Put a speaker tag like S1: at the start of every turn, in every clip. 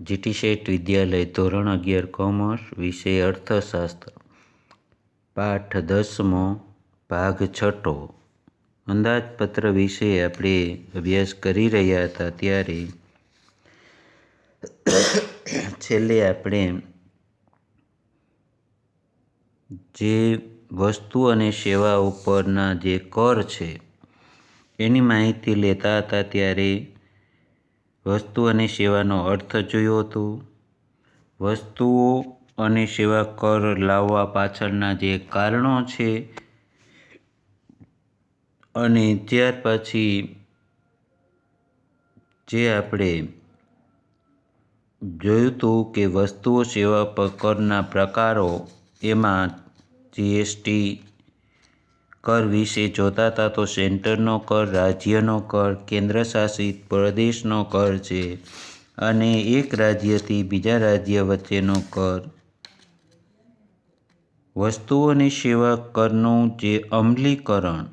S1: GT શેઠ વિદ્યાલય ધોરણ અગિયાર commerce વિષય અર્થશાસ્ત્ર. પાઠ દસમો, ભાગ છઠ્ઠો. અંદાજપત્ર વિશે આપણે અભ્યાસ કરી રહ્યા હતા ત્યારે છેલ્લે આપણે જે વસ્તુ અને સેવા ઉપરના જે કર છે, એની માહિતી લેતા હતા ત્યારે વસ્તુ અને સેવાનો અર્થ જોયો હતો. વસ્તુઓ અને સેવા કર લાવવા પાછળના જે કારણો છે અને ત્યાર પછી જે આપણે જોયું હતું કે વસ્તુઓ સેવા પર કરના પ્રકારો, એમાં જીએસટી કર વિશે જોતા હતા તો સેન્ટરનો કર, રાજ્યનો કર, કેન્દ્રશાસિત પ્રદેશનો કર છે અને એક રાજ્યથી બીજા રાજ્ય વચ્ચેનો કર. વસ્તુઓ અને સેવા કરનું જે અમલીકરણ,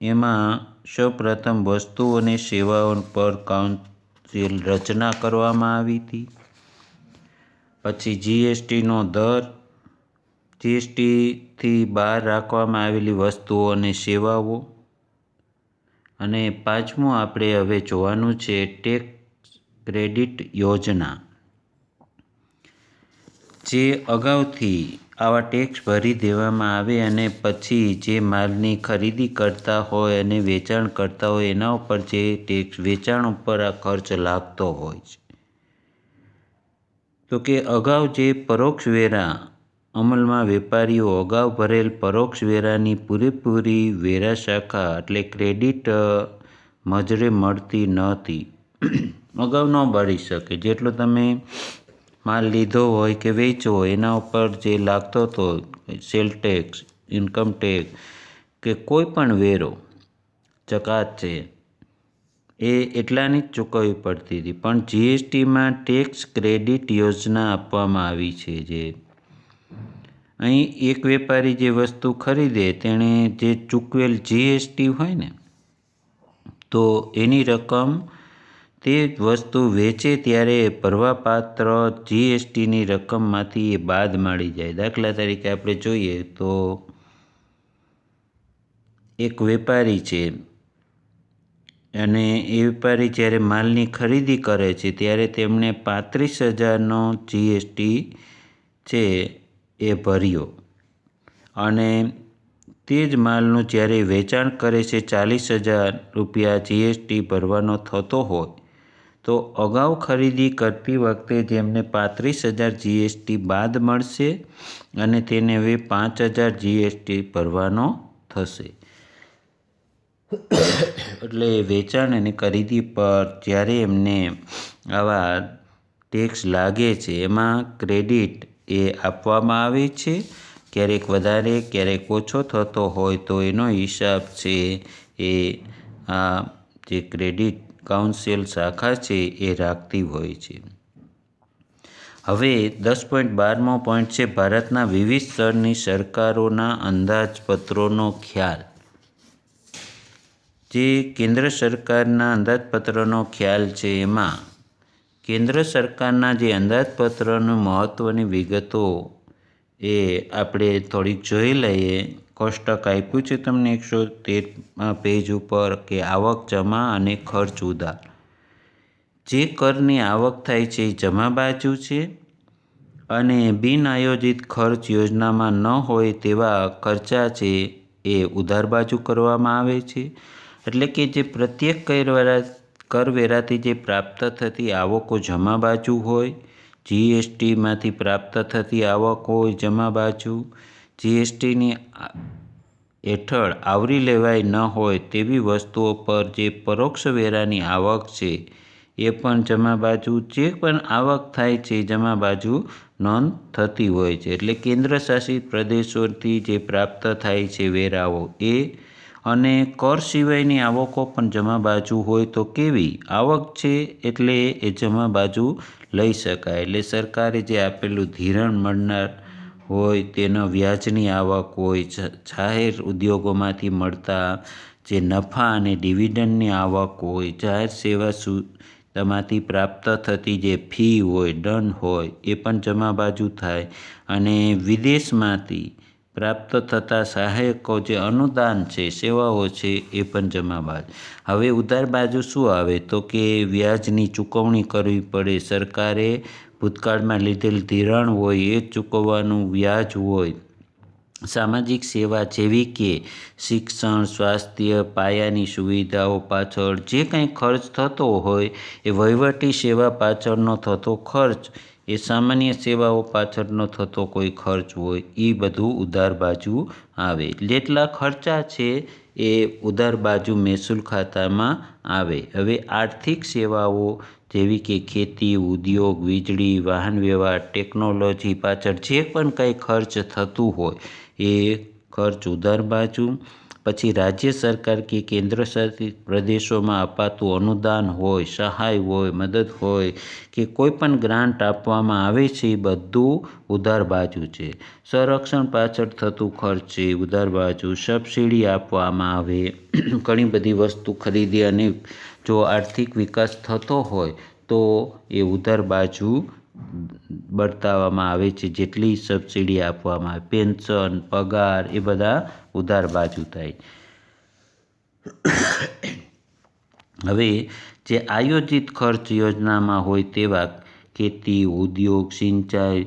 S1: એમાં સૌપ્રથમ વસ્તુઓ અને સેવાઓ પર કાઉન્સિલ રચના કરવામાં આવી હતી. પછી જીએસટીનો દર જીએસટીથી બહાર રાખવામાં આવેલી વસ્તુઓ અને સેવાઓ. અને પાંચમું આપણે હવે જોવાનું છે ટેક્સ ક્રેડિટ યોજના. જે અગાઉથી આવા ટેક્સ ભરી દેવામાં આવે અને પછી જે માલની ખરીદી કરતા હોય અને વેચાણ કરતા હોય એના ઉપર જે ટેક્સ વેચાણ ઉપર આ ખર્ચ લાગતો હોય છે. તો કે અગાઉ જે પરોક્ષ વેરા અમલમાં વેપારીઓ અગાઉ ભરેલ પરોક્ષ વેરાની પૂરેપૂરી વેરા શાખા એટલે ક્રેડિટ મજરે મળતી નહોતી અગાઉ ન ભરી શકે. જેટલો તમે માલ લીધો હોય કે વેચો હોય, એના ઉપર જે લાગતો હતો, સેલ ટેક્સ, ઇન્કમ ટેક્સ કે કોઈ પણ વેરો જકાત છે, એ એટલાની જ ચૂકવવી પડતી હતી. પણ જીએસટીમાં ટેક્સ ક્રેડિટ યોજના આપવામાં આવી છે જે અહીં એક વેપારી જે વસ્તુ ખરીદે, તેણે જે ચૂકવેલ જીએસટી હોય ને, તો એની રકમ તે વસ્તુ વેચે ત્યારે ભરવાપાત્ર જીએસટીની રકમમાંથી એ બાદ મળી જાય. દાખલા તરીકે આપણે જોઈએ તો એક વેપારી છે અને એ વેપારી જ્યારે માલની ખરીદી કરે છે, ત્યારે તેમણે પાંત્રીસ હજારનો જીએસટી છે એ ભર્યો. અને તે જ માલનું જ્યારે વેચાણ કરે છે ચાલીસ હજાર રૂપિયા જીએસટી ભરવાનો થતો હોય, તો અગાઉ ખરીદી કરતી વખતે જેમને પાંત્રીસ હજાર જીએસટી બાદ મળશે અને તેને હવે પાંચ હજાર જીએસટી ભરવાનો થશે. એટલે વેચાણ અને ખરીદી પર જ્યારે એમને આવા ટેક્સ લાગે છે, એમાં ક્રેડિટ એ આપવામાં આવે છે. ક્યારેક વધારે, ક્યારેક ઓછો થતો હોય તો એનો હિસાબ છે એ, આ જે ક્રેડિટ કાઉન્સિલ શાખા છે એ રાખતી હોય છે. હવે દસ પોઈન્ટ બારમો પોઈન્ટ છે ભારતના વિવિધ સ્તરની સરકારોના અંદાજપત્રોનો ખ્યાલ. જે કેન્દ્ર સરકારના અંદાજપત્રનો ખ્યાલ છે એમાં કેન્દ્ર સરકારના જે અંદાજપત્રનું મહત્ત્વની વિગતો એ આપણે થોડીક જોઈ લઈએ. કોષ્ટક આપ્યું છે તમને એકસો તેર પેજ ઉપર કે આવક જમા અને ખર્ચ ઉધાર જે કરની આવક થાય છે એ જમા બાજુ છે અને બિન આયોજિત ખર્ચ યોજનામાં ન હોય તેવા ખર્ચા છે એ ઉધાર બાજુ કરવામાં આવે છે. એટલે કે જે પ્રત્યેક કરવેરા કરવેરાથી જે પ્રાપ્ત થતી આવકો જમા બાજુ હોય, જીએસટીમાંથી પ્રાપ્ત થતી આવક હોય જમા બાજુ, જીએસટીની હેઠળ આવરી લેવાય ન હોય તેવી વસ્તુઓ પર જે પરોક્ષ વેરાની આવક છે, એ પણ જમા બાજુ, જે પણ આવક થાય છે જમા બાજુ નોંધ થતી હોય છે. એટલે કેન્દ્ર શાસિત પ્રદેશોથી જે પ્રાપ્ત થાય છે વેરાઓ એ અને કર સિવાયની આવકો પણ જમા બાજુ હોય તો કેવી આવક છે એટલે એ જમા બાજુ લઈ શકાય. એટલે સરકારે જે આપેલું ધિરાણ મળનાર હોય તેનો વ્યાજની આવક હોય જાહેર ઉદ્યોગોમાંથી મળતા જે નફા અને ડિવિડન્ડની આવક હોય, જાહેર સેવા સુ તમાથી પ્રાપ્ત થતી જે ફી હોય, દંડ હોય, એ પણ જમા બાજુ થાય. અને વિદેશમાંથી પ્રાપ્ત થતા સહાયકો જે અનુદાન છે, સેવાઓ છે, એ પણ જમા બાજુ હવે ઉધાર બાજુ શું આવે? તો કે વ્યાજની ચૂકવણી કરવી પડે. સરકારે ભૂતકાળમાં લીધેલ ધિરાણ હોય, એ ચૂકવવાનું વ્યાજ હોય. સામાજિક સેવા જેવી કે શિક્ષણ, સ્વાસ્થ્ય, પાયાની સુવિધાઓ પાછળ જે કંઈ ખર્ચ થતો હોય, એ વહીવટી સેવા પાછળનો થતો ખર્ચ એ સામાન્ય સેવાઓ પાછળનો થતો કોઈ ખર્ચ હોય, એ બધું ઉધાર બાજુ આવે. જેટલા ખર્ચા છે એ ઉધાર બાજુ મહેસૂલ ખાતામાં આવે. હવે આર્થિક સેવાઓ જેવી કે ખેતી, ઉદ્યોગ, વીજળી, વાહન વ્યવહાર, ટેકનોલોજી પાછળ જે પણ કંઈ ખર્ચ થતું હોય, એ ખર્ચ ઉધાર બાજુ પછી રાજ્ય સરકાર કે કેન્દ્ર શાસિત પ્રદેશોમાં અપાતું અનુદાન હોય, સહાય હોય, મદદ હોય કે કોઈ પણ ગ્રાન્ટ આપવામાં આવે છે એ બધું ઉધાર બાજુ છે. સંરક્ષણ પાછળ થતું ખર્ચ છે ઉધાર બાજુ. સબસિડી આપવામાં આવે. ઘણી બધી વસ્તુ ખરીદી અને જો આર્થિક વિકાસ થતો હોય તો એ ઉધાર બાજુ બતાવવામાં આવે છે, જેટલી સબસિડી આપવામાં આવે, પેન્શન, પગાર, એ બધા ઉધાર બાજુ થાય. હવે, જે આયોજિત ખર્ચ યોજનામાં હોય તેવા ખેતી, ઉદ્યોગ, સિંચાઈ,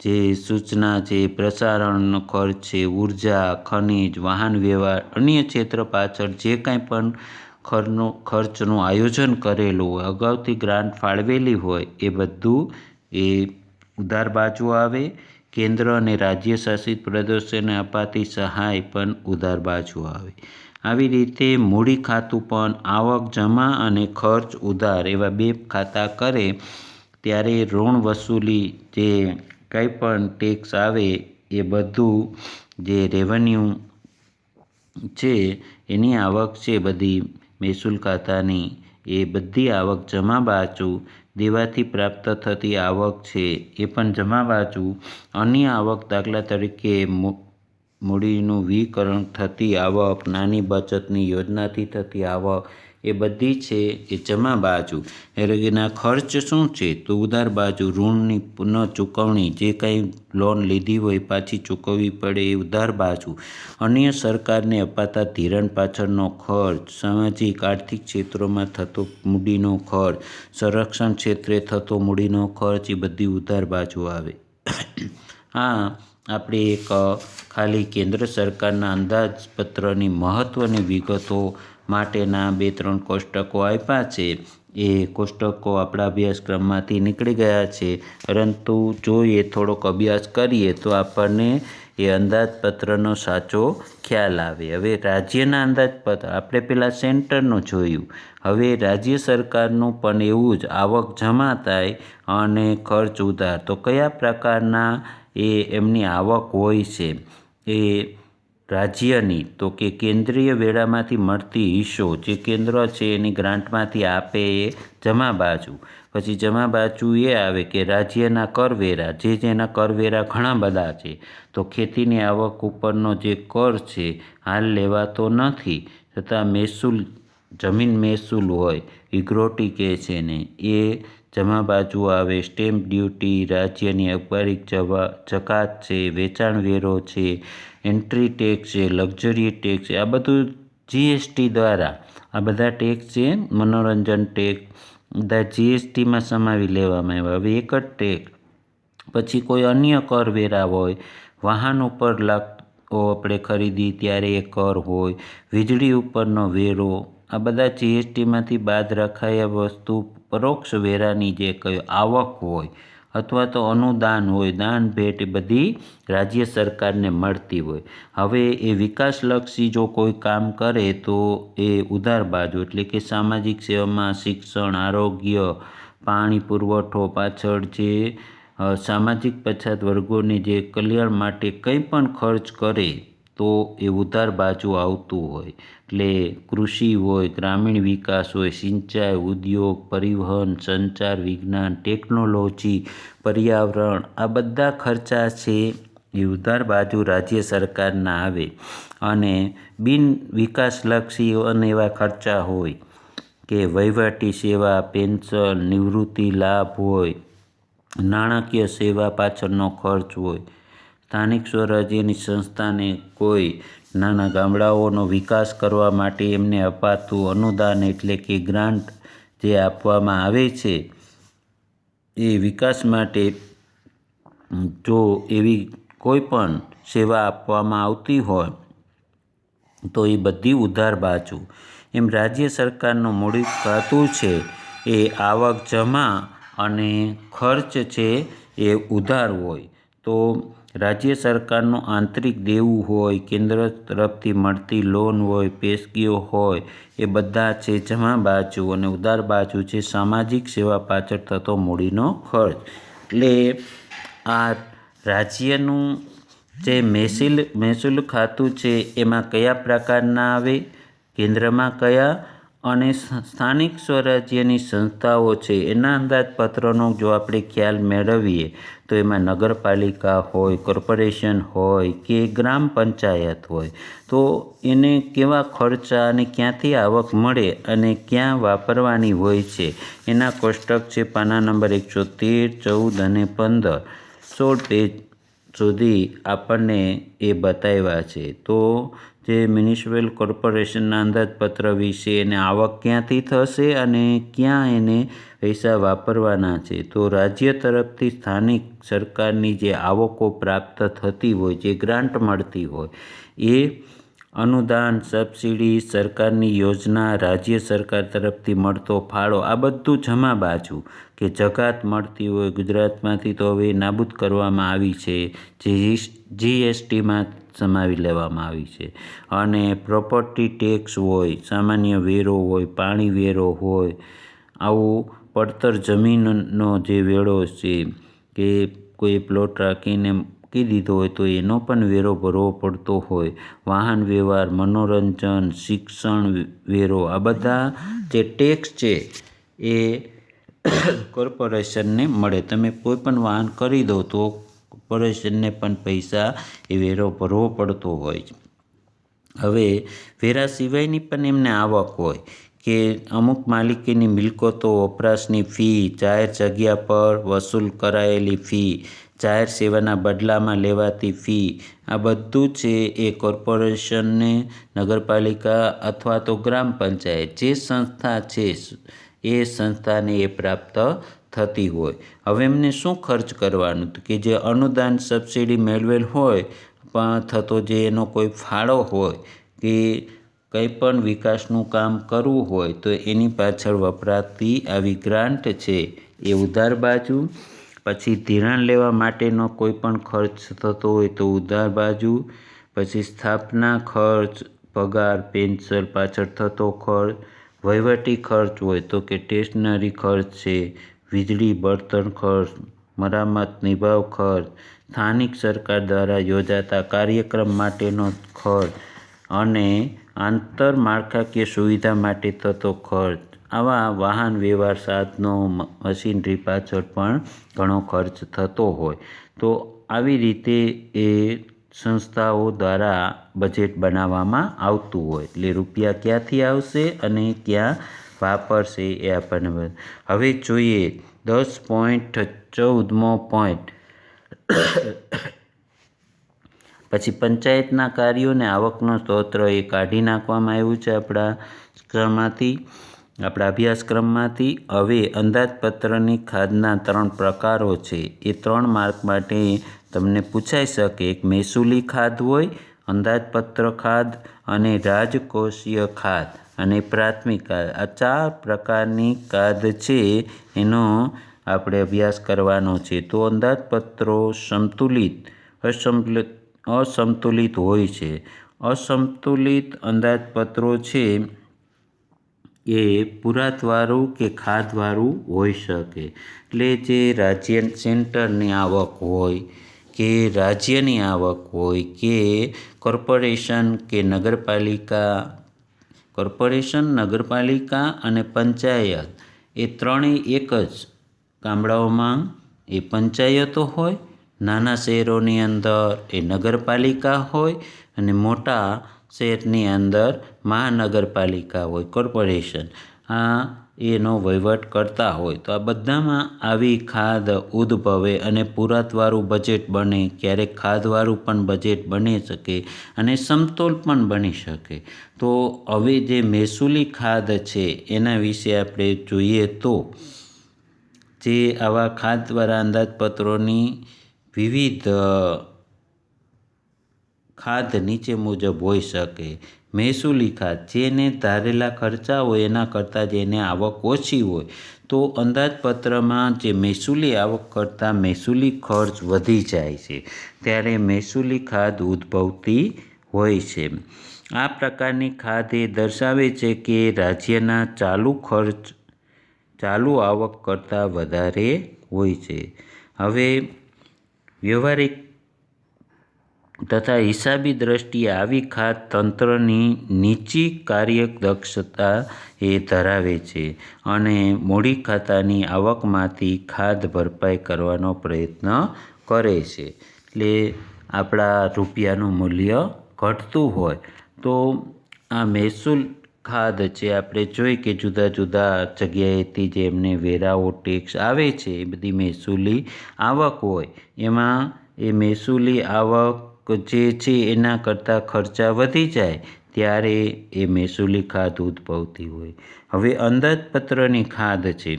S1: જે સૂચના છે પ્રસારણનો ખર્ચ છે, ઊર્જા, ખનિજ, વાહન વ્યવહાર, અન્ય ક્ષેત્ર પાછળ જે કાંઈ પણ ખર્ચનું ખર્ચનું આયોજન કરેલું હોય, અગાઉથી ગ્રાન્ટ ફાળવેલી હોય, એ બધું એ ઉધાર બાજુ આવે. કેન્દ્ર અને રાજ્ય શાસિત પ્રદેશોને અપાતી સહાય પણ ઉધાર બાજુ આવે. આવી રીતે મૂડી ખાતું પણ આવક જમા અને ખર્ચ ઉધાર એવા બે ખાતા કરે, ત્યારે ઋણ વસૂલી જે કંઈ પણ ટેક્સ આવે, એ બધું જે રેવન્યુ છે, એની આવક છે બધી મહેસૂલ ખાતાની એ બધી આવક જમા બાજુ દેવાથી પ્રાપ્ત થતી આવક છે, એ પણ જમા બાજુ અન્ય આવક દાખલા તરીકે મૂડીનું વિકરણ થતી આવક, નાની બચતની યોજનાથી થતી આવક એ બધી છે એ જમા બાજુ. એટલે એના ખર્ચ શું છે? તો ઉધાર બાજુ ઋણની પુનઃ ચૂકવણી, જે કંઈ લોન લીધી હોય પાછી ચૂકવવી પડે એ ઉધાર બાજુ. અન્ય સરકારને અપાતા ધિરાણ પાછળનો ખર્ચ, સામાજિક, આર્થિક ક્ષેત્રોમાં થતો મૂડીનો ખર્ચ, સંરક્ષણ ક્ષેત્રે થતો મૂડીનો ખર્ચ, એ બધી ઉધાર બાજુ આવે. આ આપણે એક ખાલી કેન્દ્ર સરકારના અંદાજપત્રની મહત્ત્વની વિગતો માટેના બે ત્રણ કોષ્ટકો આપ્યા છે. એ કોષ્ટકો આપણા અભ્યાસક્રમમાંથી નીકળી ગયા છે. પરંતુ જો એ થોડોક અભ્યાસ કરીએ તો આપણને એ અંદાજપત્રનો સાચો ખ્યાલ આવે. હવે રાજ્યના અંદાજપત્ર, આપણે પહેલાં સેન્ટરનું જોયું. હવે રાજ્ય સરકારનું પણ એવું જ આવક જમા થાય અને ખર્ચ ઉધાર. તો કયા પ્રકારના એ એમની આવક હોય છે? એ રાજ્યની, તો કે કેન્દ્રીય વેળામાંથી મળતી હિસ્સો જે કેન્દ્ર છે એની ગ્રાન્ટમાંથી આપે એ જમા બાજુ પછી જમા બાજુ એ આવે કે રાજ્યના કરવેરા, જે જેના કરવેરા ઘણા બધા છે, તો ખેતીની આવક ઉપરનો જે કર છે, હાલ લેવાતો નથી. છતાં મહેસૂલ, જમીન મહેસૂલ હોય ઇગ્રોટી કહે છે ને, એ જમા બાજુ આવે. સ્ટેમ્પ ડ્યુટી, રાજ્યની અખબારી જવા, જકાત છે, વેચાણ વેરો છે, એન્ટ્રી ટેક્સ છે, લક્ઝરી ટેક્સ છે, આ બધું જીએસટી દ્વારા. આ બધા ટેક્સ છે, મનોરંજન ટેક્સ. બધા જીએસટીમાં સમાવી લેવામાં આવ્યા. હવે એક જ ટેક્સ. પછી કોઈ અન્ય કરવેરા હોય, વાહન ઉપર લાગતો આપણે ખરીદી, ત્યારે એ કર હોય. વીજળી ઉપરનો વેરો આ બધા જીએસટીમાંથી બાદ રખાયા વસ્તુ પરોક્ષ વેરાની જે કયો આવક હોય અથવા તો અનુદાન હોય, દાન, ભેટ એ બધી રાજ્ય સરકારને મળતી હોય. હવે એ વિકાસલક્ષી જો કોઈ કામ કરે તો એ ઉધાર બાજુ, એટલે કે સામાજિક સેવામાં શિક્ષણ, આરોગ્ય, પાણી પુરવઠો પાછળ જે સામાજિક પછાત વર્ગોને જે કલ્યાણ માટે કંઈ પણ ખર્ચ કરે તો એ ઉધાર બાજુ આવતું હોય. એટલે કૃષિ હોય, ગ્રામીણ વિકાસ હોય, સિંચાઈ, ઉદ્યોગ, પરિવહન, સંચાર, વિજ્ઞાન, ટેકનોલોજી, પર્યાવરણ, આ બધા ખર્ચા છે એ ઉધાર બાજુ રાજ્ય સરકારના આવે. અને બિન વિકાસલક્ષી અને એવા ખર્ચા હોય કે વહીવટી સેવા, પેન્શન, નિવૃત્તિ લાભ હોય, નાણાકીય સેવા પાછળનો ખર્ચ હોય. સ્થાનિક સ્વરાજ્યની સંસ્થાને કોઈ નાના ગામડાઓનો વિકાસ કરવા માટે એમને અપાતું અનુદાન એટલે કે ગ્રાન્ટ જે આપવામાં આવે છે, એ વિકાસ માટે જો એવી કોઈ પણ સેવા આપવામાં આવતી હોય, તો એ બધી ઉધાર બાજુ. એમ રાજ્ય સરકારનું મૂડી ખાતું છે, એ આવક જમા અને ખર્ચ છે, એ ઉધાર હોય. તો રાજ્ય સરકારનું આંતરિક દેવું હોય, કેન્દ્ર તરફથી મળતી લોન હોય, પેશગીઓ હોય, એ બધા છે જમા બાજુ અને ઉદાર બાજુ છે. સામાજિક સેવા પાછળ થતો મૂડીનો ખર્ચ. એટલે આ રાજ્યનું જે મહેસૂલ મહેસૂલ ખાતું છે, એમાં કયા પ્રકારના આવે, કેન્દ્રમાં કયા અને સ્થાનિક સ્વરાજ્યની સંસ્થાઓ છે. એના અંદાજપત્રનો જો આપણે ખ્યાલ મેળવીએ, તો એમાં નગરપાલિકા હોય, કોર્પોરેશન હોય કે ગ્રામ પંચાયત હોય, તો એને કેવા ખર્ચા અને ક્યાંથી આવક મળે અને ક્યાં વાપરવાની હોય છે, એના કોષ્ટક છે પાના નંબર એકસો તેર, ચૌદ અને પંદર. સોળ પેજ સુધી આપણને એ બતાવ્યા છે. તો જે મ્યુનિસિપલ કોર્પોરેશનના અંદાજપત્ર વિશે એને આવક ક્યાંથી થશે અને ક્યાં એને પૈસા વાપરવાના છે, તો રાજ્ય તરફથી સ્થાનિક સરકારની જે આવકો પ્રાપ્ત થતી હોય, જે ગ્રાન્ટ મળતી હોય, એ અનુદાન, સબસિડી, સરકારની યોજના, રાજ્ય સરકાર તરફથી મળતો ફાળો, આ બધું જમા બાજુ કે જકાત મળતી હોય ગુજરાતમાંથી તો હવે નાબૂદ કરવામાં આવી છે. જે જીએસટીમાં સમાવી લેવામાં આવી છે. અને પ્રોપર્ટી ટેક્સ હોય, સામાન્ય વેરો હોય, પાણી વેરો હોય, આવું પડતર જમીનનો જે વેળો છે કે કોઈ પ્લોટ રાખીને મૂકી દીધો હોય તો એનો પણ વેરો ભરવો પડતો હોય. વાહન વ્યવહાર, મનોરંજન, શિક્ષણ વેરો, આ બધા જે ટેક્સ છે એ કોર્પોરેશનને મળે. તમે કોઈ પણ વાહન કરી દો તો કોર્પોરેશનને પણ પૈસા એ વેરો ભરવો પડતો હોય. હવે વેરા સિવાયની પણ એમને આવક હોય કે અમુક માલિકીની મિલકતો, વપરાશની ફી, જાહેર જગ્યા પર વસૂલ કરાયેલી ફી જાહેર સેવાના બદલામાં લેવાતી ફી. આ બધું છે એ કોર્પોરેશનને નગરપાલિકા અથવા તો ગ્રામ પંચાયત જે સંસ્થા છે એ સંસ્થાને એ પ્રાપ્ત થતી હોય. હવે એમને શું ખર્ચ કરવાનું? કે જે અનુદાન સબસિડી મેળવેલ હોય, પણ થતો જે એનો કોઈ ફાળો હોય, કે કંઈ પણ વિકાસનું કામ કરવું હોય, તો એની પાછળ વપરાતી આવી ગ્રાન્ટ છે એ ઉધાર બાજુ પછી ધિરાણ લેવા માટેનો કોઈ પણ ખર્ચ થતો હોય તો ઉધાર બાજુ, પછી સ્થાપના ખર્ચ, પગાર, પેન્શન, પાછળ થતો ખર્ચ, વહીવટી ખર્ચ હોય તો કે સ્ટેશનરી ખર્ચ છે, વીજળી, બળતણ ખર્ચ, મરામત, નિભાવ ખર્ચ, સ્થાનિક સરકાર દ્વારા યોજાતા કાર્યક્રમ માટેનો ખર્ચ અને આંતરમાળખાકીય સુવિધા માટે થતો ખર્ચ. આવા વાહન વ્યવહાર સાધનો મશીનરી પાછળ પણ ઘણો ખર્ચ થતો હોય. તો આવી રીતે એ સંસ્થાઓ દ્વારા બજેટ બનાવવામાં આવતું હોય. એટલે રૂપિયા ક્યાંથી આવશે અને ક્યાં વાપરશે એ આપણને હવે જોઈએ. દસ પોઈન્ટ ચૌદમો પોઈન્ટ. પછી પંચાયતના કાર્યોને આવકનો સ્ત્રોત એ કાઢી નાખવામાં આવ્યું છે આપણા ક્રમમાંથી આપણા અભ્યાસક્રમમાંથી હવે અંદાજપત્રની ખાદના ત્રણ પ્રકારો છે. એ ત્રણ માર્ક માટે તમને પૂછાઈ શકે, એક મહેસૂલી ખાદ હોય, અંદાજપત્ર ખાદ અને રાજકોષીય ખાદ અને પ્રાથમિક ખાદ. આ ચાર પ્રકારની ખાદ છે એનો આપણે અભ્યાસ કરવાનો છે. તો અંદાજપત્રો સંતુલિત, અસંતુલિત અસંતુલિત હોય છે. અસંતુલિત અંદાજપત્રો છે એ પુરાતવાળું કે ખાધવાળું હોઈ શકે. એટલે જે રાજ્ય સેન્ટરની આવક હોય, કે રાજ્યની આવક હોય, કે કોર્પોરેશન કે નગરપાલિકા, કોર્પોરેશન, નગરપાલિકા અને પંચાયત, એ ત્રણેય એક જ ગામડાઓમાં એ પંચાયતો હોય, નાના શહેરોની અંદર એ નગરપાલિકા હોય અને મોટા શહેરની અંદર મહાનગરપાલિકા હોય, કોર્પોરેશન, આ એનો વહીવટ કરતા હોય. તો આ બધામાં આવી ખાદ ઉદ્ભવે અને પુરાતવાળું બજેટ બને, ક્યારેક ખાદવાળું પણ બજેટ બની શકે અને સમતોલ પણ બની શકે. તો હવે જે મહેસૂલી ખાદ છે, એના વિશે આપણે જોઈએ તો, જે આવા ખાદવાળા અંદાજપત્રોની વિવિધ ખાદ નીચે મુજબ હોઈ શકે. મહેસૂલી ખાધ જેને ધારેલા ખર્ચા હોય એના કરતાં જેને આવક ઓછી હોય. તો અંદાજપત્રમાં જે મહેસૂલી આવક કરતાં મહેસૂલી ખર્ચ વધી જાય છે, ત્યારે મહેસૂલી ખાદ ઉદ્ભવતી હોય છે. આ પ્રકારની ખાદ એ દર્શાવે છે કે રાજ્યના ચાલુ ખર્ચ, ચાલુ આવક કરતાં વધારે હોય છે. હવે વ્યવહારિક તથા હિસાબી દ્રષ્ટિએ આવી ખાત તંત્રની નીચી કાર્યદક્ષતા એ ધરાવે છે અને મૂડી ખાતાની આવકમાંથી ખાદ ભરપાઈ કરવાનો પ્રયત્ન કરે છે. એટલે આપણા રૂપિયાનું મૂલ્ય ઘટતું હોય તો આ મહેસૂલ ખાદ છે આપણે જોઈ કે જુદા જુદા જગ્યાએથી જે એમને વેરાઓ ટેક્સ આવે છે, એ બધી મહેસૂલી આવક હોય. એમાં એ મહેસૂલી આવક જે છે એના કરતાં ખર્ચા વધી જાય, ત્યારે એ મહેસૂલી ખાદ ઉદ્ભવતી હોય. હવે અંદાજપત્રની ખાદ છે.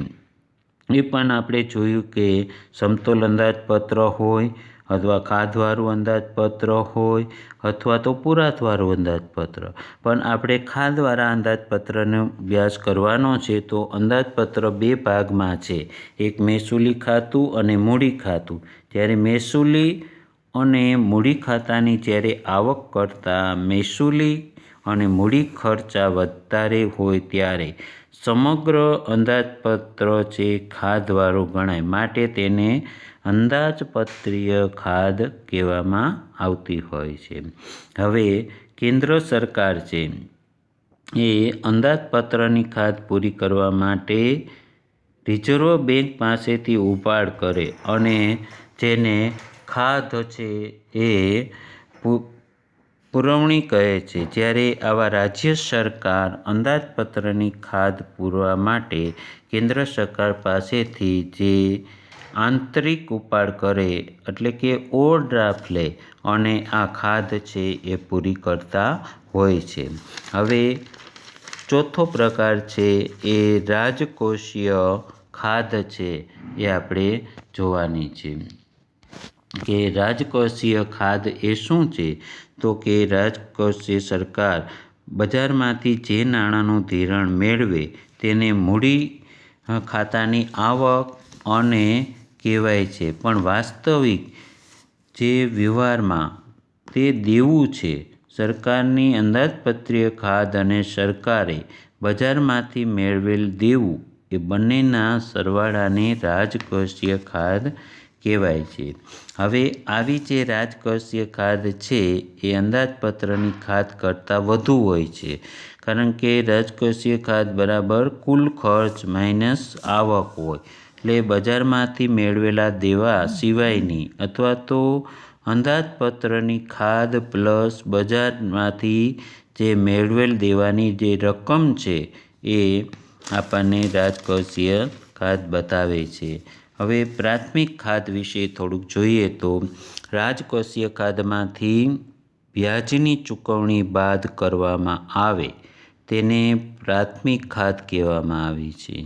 S1: એ પણ આપણે જોયું કે સમતોલ અંદાજપત્ર હોય, અથવા ખાધવાળું અંદાજપત્ર હોય, અથવા તો પુરાતવાળું અંદાજપત્ર. પણ આપણે ખાધવાળા અંદાજપત્રનો અભ્યાસ કરવાનો છે, તો અંદાજપત્ર બે ભાગમાં છે. એક મહેસૂલી ખાતું અને મૂડી ખાતું. ત્યારે મહેસૂલી અને મૂડી ખાતાની જ્યારે આવક કરતાં મહેસૂલી અને મૂડી ખર્ચા વધારે હોય ત્યારે સમગ્ર અંદાજપત્ર જે ખાદવાળું ગણાય માટે તેને અંદાજપત્રીય ખાધ કહેવામાં આવતી હોય છે. હવે કેન્દ્ર સરકાર છે એ અંદાજપત્રની ખાધ પૂરી કરવા માટે રિઝર્વ બેંક પાસેથી ઉપાડ કરે અને જેને ખાદ છે એ પુરવણી કહે છે. જ્યારે આવા રાજ્ય સરકાર અંદાજપત્રની ખાદ પૂરવા માટે કેન્દ્ર સરકાર પાસેથી જે આંતરિક ઉપાડ કરે, એટલે કે ઓવરડ્રાફ્ટ લે, અને આ ખાદ છે એ પૂરી કરતા હોય છે. હવે ચોથો પ્રકાર છે એ રાજકોષીય ખાદ છે એ આપણે જોવાની છે. કે રાજકોષીય ખાદ એ શું છે? તો કે રાજકોષીય સરકાર બજારમાંથી જે નાણાંનું ધિરાણ મેળવે તેને મૂડી ખાતાની આવક અને કહેવાય છે. પણ વાસ્તવિક જે વ્યવહારમાં તે દેવું છે, સરકારની અંદાજપત્રીય ખાદ અને સરકારે બજારમાંથી મેળવેલ દેવું એ બંનેના સરવાળાને રાજકોષીય ખાદ કહેવાય છે. હવે આવી જે રાજકોષીય ખાદ છે, એ અંદાજપત્રની ખાદ કરતાં વધુ હોય છે. કારણ કે રાજકોષીય ખાદ બરાબર કુલ ખર્ચ માઇનસ આવક હોય. એટલે બજારમાંથી મેળવેલા દેવા સિવાયની અથવા તો અંદાજપત્રની ખાદ પ્લસ બજારમાંથી જે મેળવેલ દેવાની જે રકમ છે, એ આપણને રાજકોષીય ખાદ બતાવે છે. હવે પ્રાથમિક ખાદ વિશે થોડુંક જોઈએ તો રાજકોષીય ખાદમાંથી વ્યાજની ચૂકવણી બાદ કરવામાં આવે તેને પ્રાથમિક ખાદ કહેવામાં આવે છે.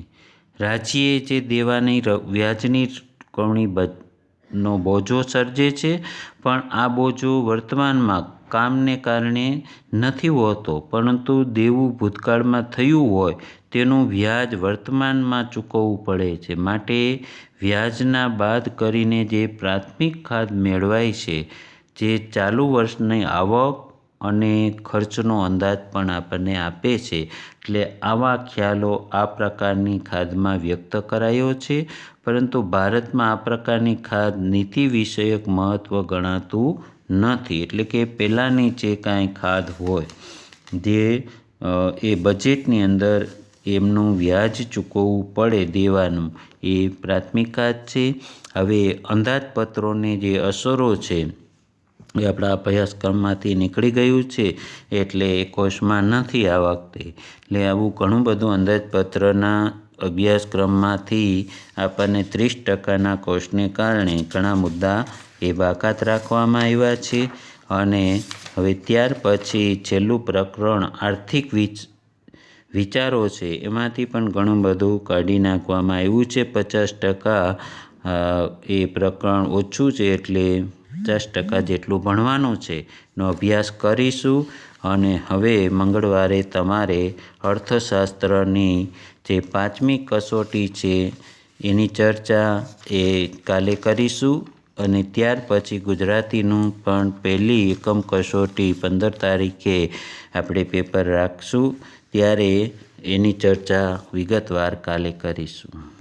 S1: રાજ્યે જે દેવાની વ્યાજની ચૂકવણી નો બોજો સર્જે છે, પણ આ બોજો વર્તમાનમાં કામને કારણે નથી હોતો, પરંતુ દેવું ભૂતકાળમાં થયું હોય તેનું વ્યાજ વર્તમાનમાં ચૂકવવું પડે છે. માટે વ્યાજના બાદ કરીને જે પ્રાથમિક ખાદ મેળવાય છે, જે ચાલુ વર્ષની આવક અને ખર્ચનો અંદાજ પણ આપણને આપે છે. એટલે આવા ખ્યાલો આ પ્રકારની ખાદમાં વ્યક્ત કરાયો છે, પરંતુ ભારતમાં આ પ્રકારની ખાદ નીતિ વિષયક મહત્ત્વ ગણાતું નથી. એટલે કે પહેલાંની જે કાંઈ ખાદ હોય, જે એ બજેટની અંદર એમનું વ્યાજ ચૂકવવું પડે દેવાનું, એ પ્રાથમિક ખાદ છે. હવે અંદાજપત્રોને જે અસરો છે, એ આપણા અભ્યાસક્રમમાંથી નીકળી ગયું છે, એટલે એ કોર્સમાં નથી આ વખતે. એટલે આવું ઘણું બધું અંદાજપત્રના અભ્યાસક્રમમાંથી આપણને ત્રીસ ટકાના કોર્સને કારણે ઘણા મુદ્દા એ બાકાત રાખવામાં આવ્યા છે અને હવે ત્યાર પછી છેલ્લું પ્રકરણ આર્થિક વિચ, વિચારો છે. એમાંથી પણ ઘણું બધું કાઢી નાખવામાં આવ્યું છે. પચાસ ટકા એ પ્રકરણ ઓછું છે એટલે પચાસ ટકા જેટલું ભણવાનું છે. નો અભ્યાસ કરીશું અને હવે મંગળવારે તમારે અર્થશાસ્ત્રની જે પાંચમી કસોટી છે એની ચર્ચા એ કાલે કરીશું. અને ત્યાર પછી ગુજરાતીનું પણ પહેલી એકમ કસોટી પંદર તારીખે આપણે પેપર રાખશું. ત્યારે એની ચર્ચા વિગતવાર કાલે કરીશું.